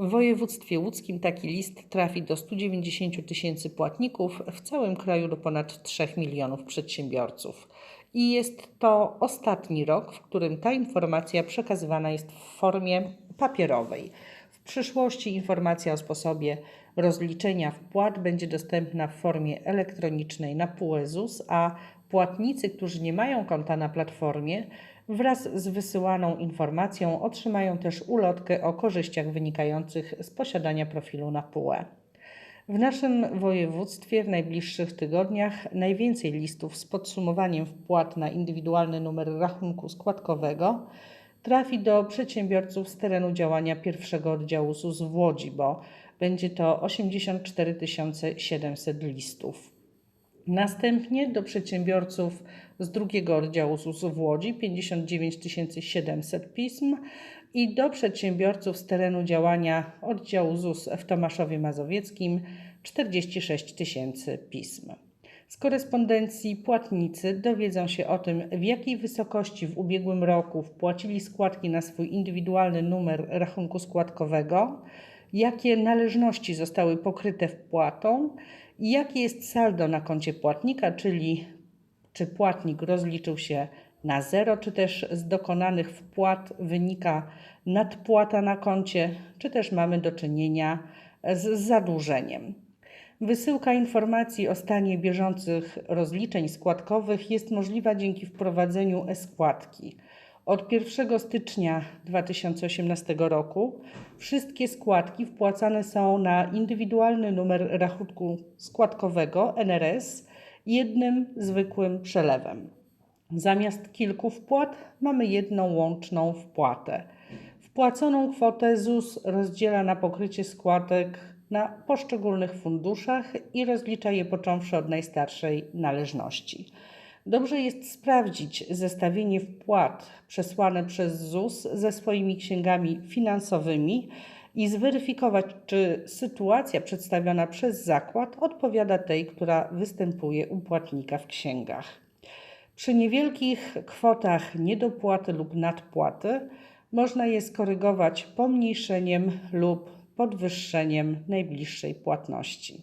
W województwie łódzkim taki list trafi do 190 tysięcy płatników, w całym kraju do ponad 3 milionów przedsiębiorców. I jest to ostatni rok, w którym ta informacja przekazywana jest w formie papierowej. Przyszłości informacja o sposobie rozliczenia wpłat będzie dostępna w formie elektronicznej na PUE ZUS, a płatnicy, którzy nie mają konta na platformie, wraz z wysyłaną informacją otrzymają też ulotkę o korzyściach wynikających z posiadania profilu na PUE. W naszym województwie w najbliższych tygodniach najwięcej listów z podsumowaniem wpłat na indywidualny numer rachunku składkowego trafi do przedsiębiorców z terenu działania pierwszego oddziału ZUS w Łodzi, bo będzie to 84 700 listów. Następnie do przedsiębiorców z drugiego oddziału ZUS w Łodzi 59 700 pism i do przedsiębiorców z terenu działania oddziału ZUS w Tomaszowie Mazowieckim 46 tysięcy pism. Z korespondencji płatnicy dowiedzą się o tym, w jakiej wysokości w ubiegłym roku wpłacili składki na swój indywidualny numer rachunku składkowego, jakie należności zostały pokryte wpłatą i jakie jest saldo na koncie płatnika, czyli czy płatnik rozliczył się na zero, czy też z dokonanych wpłat wynika nadpłata na koncie, czy też mamy do czynienia z zadłużeniem. Wysyłka informacji o stanie bieżących rozliczeń składkowych jest możliwa dzięki wprowadzeniu e-składki. Od 1 stycznia 2018 roku wszystkie składki wpłacane są na indywidualny numer rachunku składkowego NRS jednym zwykłym przelewem. Zamiast kilku wpłat mamy jedną łączną wpłatę. Wpłaconą kwotę ZUS rozdziela na pokrycie składek na poszczególnych funduszach i rozlicza je począwszy od najstarszej należności. Dobrze jest sprawdzić zestawienie wpłat przesłane przez ZUS ze swoimi księgami finansowymi i zweryfikować, czy sytuacja przedstawiona przez zakład odpowiada tej, która występuje u płatnika w księgach. Przy niewielkich kwotach niedopłaty lub nadpłaty można je skorygować pomniejszeniem lub podwyższeniem najbliższej płatności.